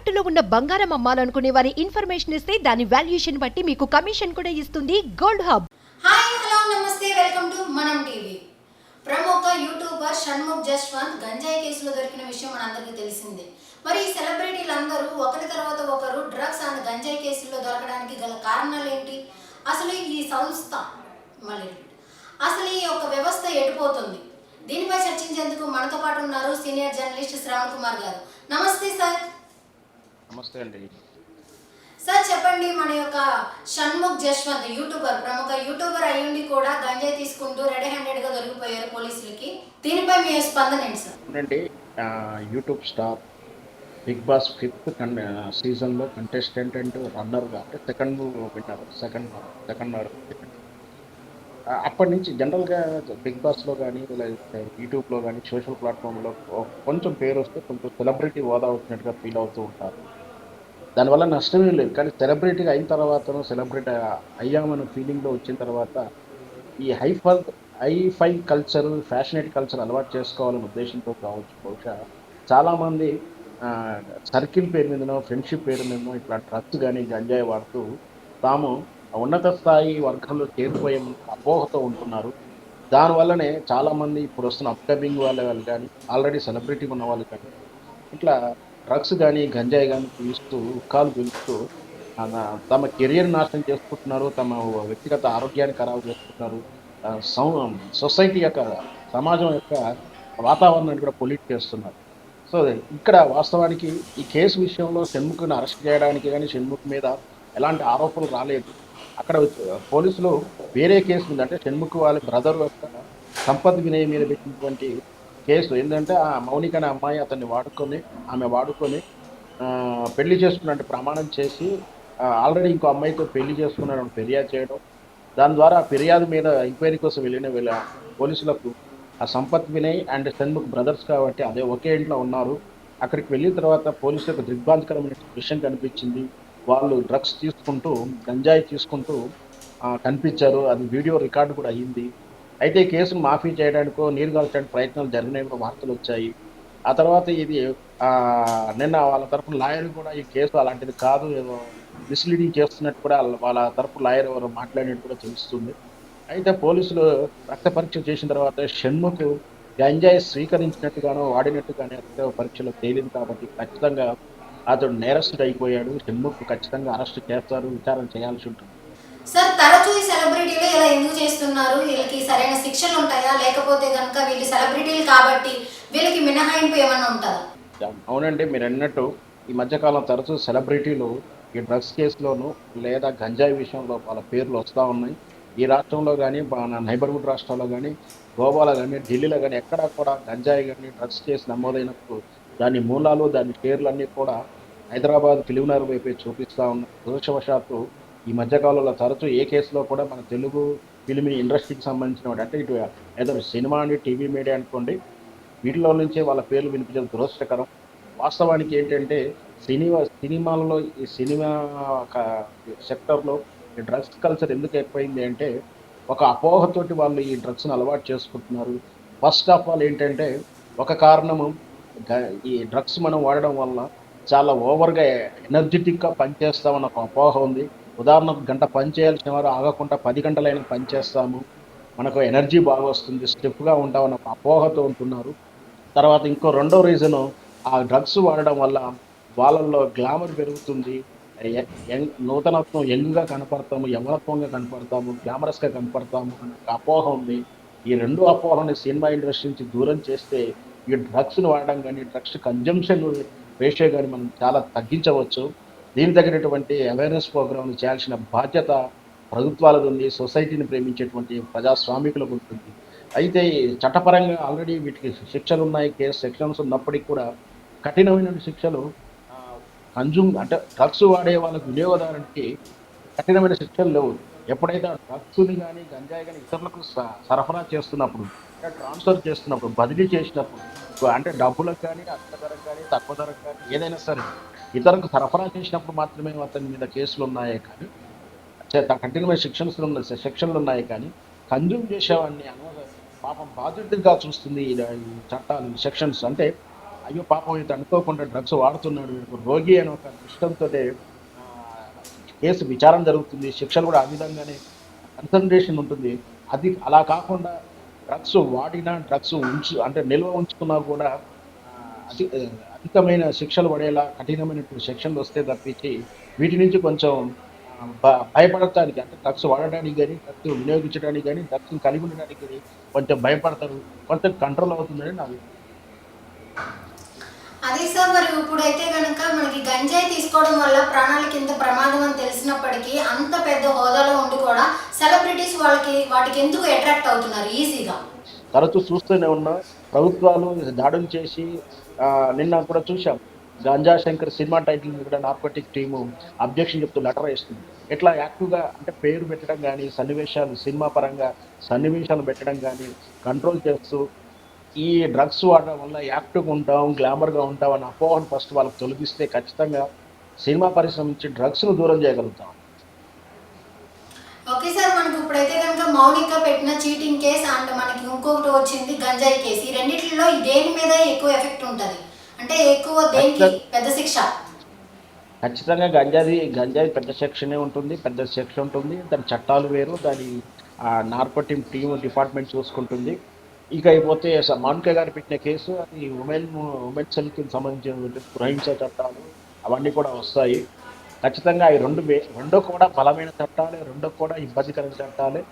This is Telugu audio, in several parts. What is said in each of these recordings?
తాకట్టులో ఉన్న బంగారం అమ్మాలనుకునే వారి ఇన్ఫర్మేషన్ ఇస్తే దాని వాల్యుయేషన్ బట్టి మీకు కమిషన్ కూడా ఇస్తుంది గోల్డ్ హబ్. హాయ్ హలో నమస్తే వెల్కమ్ టు మనం టీవీ. ప్రముఖ యూట్యూబర్ షణ్ముఖ్ జస్వంత్ గంజాయి కేసులో దొరికిన విషయం మనందరికీ తెలిసిందే. మరి ఈ సెలబ్రిటీలందరూ ఒకరి తర్వాత ఒకరు డ్రగ్స్ అండ్ గంజాయి కేసుల్లో దొరకడానికి గల కారణాలు ఏంటి? అసలు ఈ సంస్థ మళ్ళీ అసలు ఈ యొక్క వ్యవస్థ ఎడిపోతుంది దీనిపై చర్చించేందుకు మనతో పాటు ఉన్నారు సీనియర్ జర్నలిస్ట్ శ్రావణ్ కుమార్ గారు. నమస్తే సార్. నమస్తే అండి. సార్ చెప్పండి మన యొక్క షణ్ముఖ్ జశ్వంత్ యూట్యూబర్ ప్రముఖ యూట్యూబర్ అయ్యుండి కూడా గంజాయి తీసుకుంటూ రెడీ హ్యాండెడ్గా దొరికిపోయారు పోలీసులకి. దీనిపై మీ స్పందన ఏంటి సార్? అవునండి YouTube star big boss fifth కన్ సీజన్లో కంటెస్టెంట్ అండ్ రన్నర్గా అంటే సెకండ్ విన్నర్ సెకండ్ సెకండ్ అప్పటి నుంచి జనరల్గా బిగ్ బాస్లో కానీ లేకపోతే యూట్యూబ్లో కానీ సోషల్ ప్లాట్ఫామ్లో కొంచెం పేరు వస్తే కొంచెం సెలబ్రిటీ హోదా వచ్చినట్టుగా ఫీల్ అవుతూ ఉంటారు. దానివల్ల నష్టమే లేదు. కానీ సెలబ్రిటీగా అయిన తర్వాత సెలబ్రిటీ అయ్యామన్న ఫీలింగ్లో వచ్చిన తర్వాత ఈ hi fi hi fi culture passionate culture అలవాటు చేసుకోవాలనే ఉద్దేశంతో కావచ్చు. బహుశా చాలామంది సర్కిల్ పేరు మీదనో ఫ్రెండ్షిప్ పేరు మీదనో ఇట్లా డ్రగ్స్ కానీ గంజాయి వాడుతూ తాము ఉన్నత స్థాయి వర్గంలో చేరిపోయే అపోహతో ఉంటున్నారు. దానివల్లనే చాలామంది ఇప్పుడు వస్తున్న అప్కమింగ్ వాళ్ళ వాళ్ళు కానీ ఆల్రెడీ సెలబ్రిటీ ఉన్న వాళ్ళు కానీ ఇట్లా డ్రగ్స్ కానీ గంజాయి కానీ పీలుస్తూ ఉక్కాలు పీలుస్తూ తమ కెరియర్ నాశనం చేసుకుంటున్నారు తమ వ్యక్తిగత ఆరోగ్యాన్ని ఖరాబు చేసుకుంటున్నారు సొసైటీ యొక్క సమాజం యొక్క వాతావరణాన్ని కూడా పొల్యూట్ చేస్తున్నారు. సో ఇక్కడ వాస్తవానికి ఈ కేసు విషయంలో షణ్ముఖ్ను అరెస్ట్ చేయడానికి కానీ షణ్ముఖ్ మీద ఎలాంటి ఆరోపణలు రాలేదు. అక్కడ పోలీసులు వేరే కేసు ఉందంటే అంటే షణ్ముఖ్ వాళ్ళ బ్రదర్ యొక్క సంపత్ వినయ్ మీద పెట్టినటువంటి కేసు ఏంటంటే ఆ మౌనిక అనే అమ్మాయి అతన్ని వాడుకొని ఆమె వాడుకొని పెళ్ళి చేసుకున్నట్టు ప్రమాణం చేసి ఆల్రెడీ ఇంకో అమ్మాయితో పెళ్ళి చేసుకున్నాడని ఫిర్యాదు చేయడం. దాని ద్వారా ఫిర్యాదు మీద ఎంక్వైరీ కోసం వెళ్ళిన వీళ్ళ పోలీసులకు ఆ సంపత్ వినయ్ అండ్ షణ్ముఖ్ బ్రదర్స్ కాబట్టి అదే ఒకే ఇంట్లో ఉన్నారు. అక్కడికి వెళ్ళిన తర్వాత పోలీసులకు దిగ్భ్రాంతికరమైన విషయం కనిపించింది. వాళ్ళు డ్రగ్స్ తీసుకుంటూ గంజాయి తీసుకుంటూ కనిపించారు. అది వీడియో రికార్డు కూడా అయ్యింది అయితే కేసును మాఫీ చేయడానికో నీరు కాల్చడానికి ప్రయత్నాలు జరిగినాయి వార్తలు వచ్చాయి. ఆ తర్వాత ఇది నిన్న వాళ్ళ తరపున లాయర్ కూడా ఈ కేసు అలాంటిది కాదు ఏదో మిస్లీడింగ్ చేస్తున్నట్టు కూడా వాళ్ళ- వాళ్ళ తరపు లాయర్ ఎవరు మాట్లాడినట్టు కూడా తెలుస్తుంది. అయితే పోలీసులు రక్త పరీక్ష చేసిన తర్వాత షణ్ముఖ్ గంజాయి స్వీకరించినట్టుగానో వాడినట్టుగానే రక్త పరీక్షలో తేలింది కాబట్టి ఖచ్చితంగా అతడు నేరస్తుడు అయిపోయాడు షణ్ముఖ్ ఖచ్చితంగా అరెస్ట్ చేస్తారు విచారణ చేయాల్సి ఉంటుంది. సార్ తరచూ ఈ సెలబ్రిటీలు ఇలా ఎందుకు చేస్తున్నారు? వీళ్ళకి సరైన శిక్షలు ఉంటాయా లేకపోతే కనుక వీళ్ళు సెలబ్రిటీలు కాబట్టి వీళ్ళకి మినహాయింపు ఏమైనా ఉంటుందా? అవునండి. మీరు అన్నట్టు ఈ మధ్యకాలం తరచూ సెలబ్రిటీలు ఈ డ్రగ్స్ కేసులోను లేదా గంజాయి విషయంలో వాళ్ళ పేర్లు వస్తూ ఉన్నాయి. ఈ రాష్ట్రంలో కానీ మన నైబర్హుడ్ రాష్ట్రాల్లో కానీ గోవాలో కానీ ఢిల్లీలో కానీ ఎక్కడా కూడా గంజాయి కానీ డ్రగ్స్ కేసు నమోదైనప్పుడు దాని మూలాలు దాని పేర్లన్నీ కూడా హైదరాబాద్ ఫిలిమినార్ వైపే చూపిస్తూ ఉన్నాయి దురదృష్టవశాత్తు ఈ మధ్యకాలంలో తరచూ ఏ కేసులో కూడా మన తెలుగు ఫిలిం ఇండస్ట్రీకి సంబంధించిన అంటే ఇటు ఏదో సినిమా అండి టీవీ మీడియా అనుకోండి వీటిలో నుంచే వాళ్ళ పేర్లు వినిపించడం దురదృష్టకరం. వాస్తవానికి ఏంటంటే సినిమా సినిమాలలో ఈ సినిమా సెక్టర్లో ఈ డ్రగ్స్ కల్చర్ ఎందుకు ఎక్కువైంది అంటే ఒక అపోహతోటి వాళ్ళు ఈ డ్రగ్స్ని అలవాటు చేసుకుంటున్నారు. ఫస్ట్ ఆఫ్ ఆల్ ఏంటంటే ఒక కారణము ఈ డ్రగ్స్ మనం వాడడం వల్ల చాలా ఓవర్గా ఎనర్జెటిక్గా పనిచేస్తామన్న ఒక అపోహ ఉంది. ఉదాహరణకు గంట పని చేయాల్సిన వారు ఆగకుండా పది గంటలైనా పని చేస్తాము. మనకు ఎనర్జీ బాగా వస్తుంది స్టిఫ్గా ఉంటామన్న ఒక అపోహతో ఉంటున్నారు. తర్వాత ఇంకో రెండో రీజను ఆ డ్రగ్స్ వాడడం వల్ల వాళ్ళల్లో గ్లామర్ పెరుగుతుంది. యంగ్ నూతనత్వం యంగ్గా కనపడతాము యవనత్వంగా కనపడతాము గ్లామరస్గా కనపడతాము అనే ఒక అపోహ ఉంది. ఈ రెండు అపోహని సినిమా ఇండస్ట్రీ నుంచి దూరం చేస్తే ఈ డ్రగ్స్ని వాడడం కానీ డ్రగ్స్ కన్జంప్షన్ రేషియో కానీ మనం చాలా తగ్గించవచ్చు. దీని తగినటువంటి అవేర్నెస్ ప్రోగ్రాంలు చేయాల్సిన బాధ్యత ప్రభుత్వాలది ఉంది సొసైటీని ప్రేమించేటువంటి ప్రజాస్వామికులకు ఉంటుంది. అయితే చట్టపరంగా ఆల్రెడీ వీటికి శిక్షలు ఉన్నాయి కేసు సెక్షన్స్ ఉన్నప్పటికీ కూడా కఠినమైన శిక్షలు కన్జ్యూమ్ అంటే డ్రగ్స్ వాడే వాళ్ళకు వినియోగదారునికి కఠినమైన శిక్షలు లేవు. ఎప్పుడైతే డ్రగ్స్ని కానీ గంజాయి కానీ ఇతరులకు స- సరఫరా చేస్తున్నప్పుడు ట్రాన్స్ఫర్ చేస్తున్నప్పుడు బదిలీ చేసినప్పుడు అంటే డబ్బులకు కానీ అధిక ధరకు కానీ తక్కువ ధరకు కానీ ఏదైనా సరే ఇతరులకు సరఫరా చేసినప్పుడు మాత్రమే అతని మీద కేసులు ఉన్నాయే కానీ చే- కఠినమైన శిక్షణ సెక్షన్లు ఉన్నాయి కానీ కన్జ్యూమ్ చేసేవాడిని అనవసర పాపం బాధ్యతగా చూస్తుంది ఈ చట్టాలు సెక్షన్స్ అంటే అయ్యో పాపం ఇది అనుకోకుండా డ్రగ్స్ వాడుతున్నాడు రోగి అని ఒక దృష్టంతో కేసు విచారం జరుగుతుంది. శిక్షలు కూడా ఆ విధంగానే కన్సన్ట్రేషన్ ఉంటుంది. అది అలా కాకుండా డ్రగ్స్ వాడినా డ్రగ్స్ ఉంచు అంటే నిల్వ ఉంచుకున్నా కూడా అది అధికమైన శిక్షలు పడేలా కఠినమైనటువంటి శిక్షలు వస్తే తప్పించి వీటి నుంచి కొంచెం భయపడటానికి అంటే డ్రగ్స్ వాడడానికి కానీ డ్రగ్స్ వినియోగించడానికి కానీ డ్రగ్స్ కలిగి ఉండడానికి కానీ కొంచెం భయపడతారు కొంచెం కంట్రోల్ అవుతుందని నా. అదే సార్ మరి ఇప్పుడైతే కనుక మనకి గంజాయి తీసుకోవడం వల్ల ప్రాణాలకి ఇంత ప్రమాదం అని తెలిసినప్పటికీ అంత పెద్ద హోదాలో ఉండి కూడా సెలబ్రిటీస్ వాళ్ళకి వాటికి ఎందుకు అట్రాక్ట్ అవుతున్నారు ఈజీగా తరచూ చూస్తూనే ఉన్నాం ప్రభుత్వాలు దాడులు చేసి నిన్న కూడా చూసాం గంజా శంకర్ సినిమా టైటిల్ మీద కూడా నార్కోటిక్ టీము అబ్జెక్షన్ చెప్తూ లెటర్ వేస్తుంది. ఇట్లా యాక్టివ్గా అంటే పేరు పెట్టడం కానీ సన్నివేశాలు సినిమా పరంగా సన్నివేశాలు పెట్టడం కానీ కంట్రోల్ చేస్తూ ఈ డ్రగ్స్ వాడడం వల్ల యాక్టివ్గా ఉంటాం గ్లామర్గా ఉంటాం అన్న అపోహను ఫస్ట్ వాళ్ళకి తొలగిస్తే ఖచ్చితంగా సినిమా పరిశ్రమ నుంచి డ్రగ్స్ను దూరం చేయగలుగుతాం ఓకే సార్ మనకి ఇప్పుడైతే కనుక మౌనిక పెట్టిన చీటింగ్ కేసు అండ్ మనకి ఇంకొకటి వచ్చింది గంజాయి కేసు. ఈ రెండిట్లో దేని మీద ఎక్కువ ఎఫెక్ట్ ఉంటుంది? అంటే ఎక్కువ దేనికి? పెద్ద శిక్ష. ఖచ్చితంగా గంజాది గంజాయి పెద్ద సెక్షనే ఉంటుంది పెద్ద సెక్షన్ ఉంటుంది. దాని చట్టాలు వేరు దాని నార్కోటిక్ టీమ్ డిపార్ట్మెంట్ చూసుకుంటుంది. ఇక అయిపోతే మాన్కే గారు పెట్టిన కేసు అది ఉమెన్ ఉమెన్ సెల్కి సంబంధించిన గృహించే చట్టాలు అవన్నీ కూడా వస్తాయి. ఖచ్చితంగా ఈ రెండు వే- రెండు కూడా బలమైన చట్టాలే రెండు కూడా ఇబ్బందికరమైన చట్టాలే.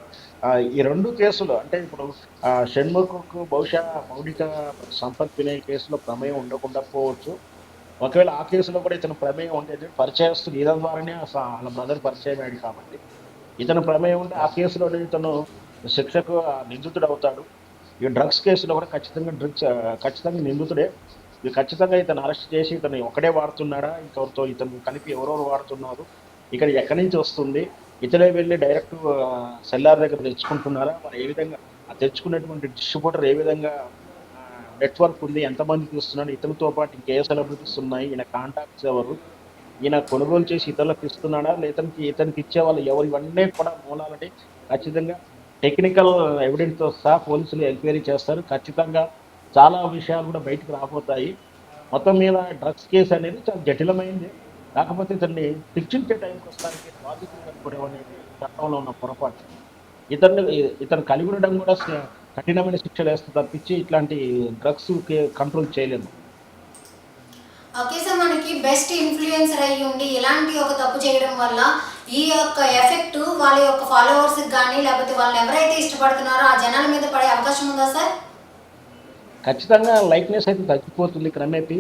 ఈ రెండు కేసులు అంటే ఇప్పుడు షణ్ముఖకు బహుశా మౌలిక సంపత్ వినయ కేసులో ప్రమేయం ఉండకుండా పోవచ్చు. ఒకవేళ ఆ కేసులో కూడా ఇతను ప్రమేయం ఉండేది పరిచయస్తు ఈయన ద్వారానే వాళ్ళ బ్రదర్ పరిచయం అయ్యాడు కాబట్టి. ఇతను ప్రమేయం ఉంటే ఆ కేసులో ఇతను శిక్షకు నిందితుడు అవుతాడు ఈ డ్రగ్స్ కేసులో కూడా ఖచ్చితంగా డ్రగ్స్ ఖచ్చితంగా నిందితుడే. ఇది ఖచ్చితంగా ఇతను అరెస్ట్ చేసి ఇతను ఒకడే వాడుతున్నాడా? ఇంకొకరితో ఇతను కలిపి ఎవరెవరు వాడుతున్నారు? ఇక్కడ ఎక్కడి నుంచి వస్తుంది? ఇతనే వెళ్ళి డైరెక్ట్ సెల్లార్ దగ్గర తెచ్చుకుంటున్నారా? మరి ఏ విధంగా? ఆ తెచ్చుకున్నటువంటి డిస్ట్రిబ్యూటర్ ఏ విధంగా నెట్వర్క్ ఉంది? ఎంతమంది తీస్తున్నాడు ఇతనితో పాటు ఇంకే సెలబ్రిటీస్ ఉన్నాయి? ఈయన కాంటాక్ట్స్ ఎవరు? ఈయన కొనుగోలు చేసి ఇతరులకు ఇస్తున్నాడా? లేదా ఇతనికి ఇతనికి ఇచ్చే వాళ్ళు ఎవరు? ఇవన్నీ కూడా మూలాలని ఖచ్చితంగా టెక్నికల్ ఎవిడెన్స్తో సహా పోలీసులు ఎంక్వైరీ చేస్తారు. ఖచ్చితంగా చాలా విషయాలు కూడా బయటకు రాబోతాయి. మొత్తం మీద డ్రగ్స్ కేసు అనేది చాలా జటిలమైంది. కాకపోతే ఇతన్ని శిక్షించే టైంకి వస్తానికి బాధితులు కనుకోవడం అనేది చట్టంలో ఉన్న పొరపాటు. ఇతన్ని ఇతను కలిగి ఉండడం కూడా కఠినమైన శిక్షలు వేస్తే తప్పించి ఇట్లాంటి డ్రగ్స్ కంట్రోల్ చేయలేము. ఓకే సార్ మనకి బెస్ట్ ఇన్ఫ్లుయెన్సర్ అయ్యి ఉండి ఇలాంటి ఒక తప్పు చేయడం వల్ల ఈ యొక్క ఎఫెక్ట్ వాళ్ళ యొక్క ఫాలోవర్స్ కానీ లేకపోతే వాళ్ళని ఎవరైతే ఇష్టపడుతున్నారో ఆ జనాల మీద పడే అవకాశం ఉందా సార్? ఖచ్చితంగా లైక్నెస్ అయితే తగ్గిపోతుంది క్రమేపీ.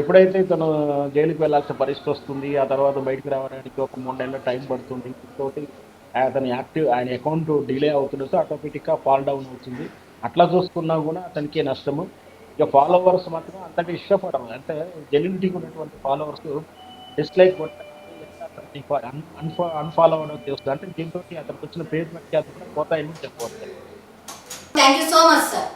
ఎప్పుడైతే తను జైలుకి వెళ్ళాల్సిన పరిస్థితి వస్తుంది ఆ తర్వాత బయటికి రావడానికి ఒక మూడు నెలల టైం పడుతుంది ఇంకోటి అతని యాక్టివ్ ఆయన అకౌంట్ డిలే అవుతుంది ఆటోమేటిక్గా ఫాల్ డౌన్ అవుతుంది. అట్లా చూసుకున్నా కూడా అతనికి నష్టము. ఇక ఫాలోవర్స్ మాత్రం అంతటి ఇష్టపడరు. అంటే జెన్యునిటీకి ఉన్నటువంటి ఫాలోవర్స్ డిస్లైక్ అన్ఫాలో అవడం చేస్తుంది. అంటే దీంతో అతనికి వచ్చిన పేరు పెట్టి కూడా పోతాయని చెప్పవచ్చు. Thank you so much sir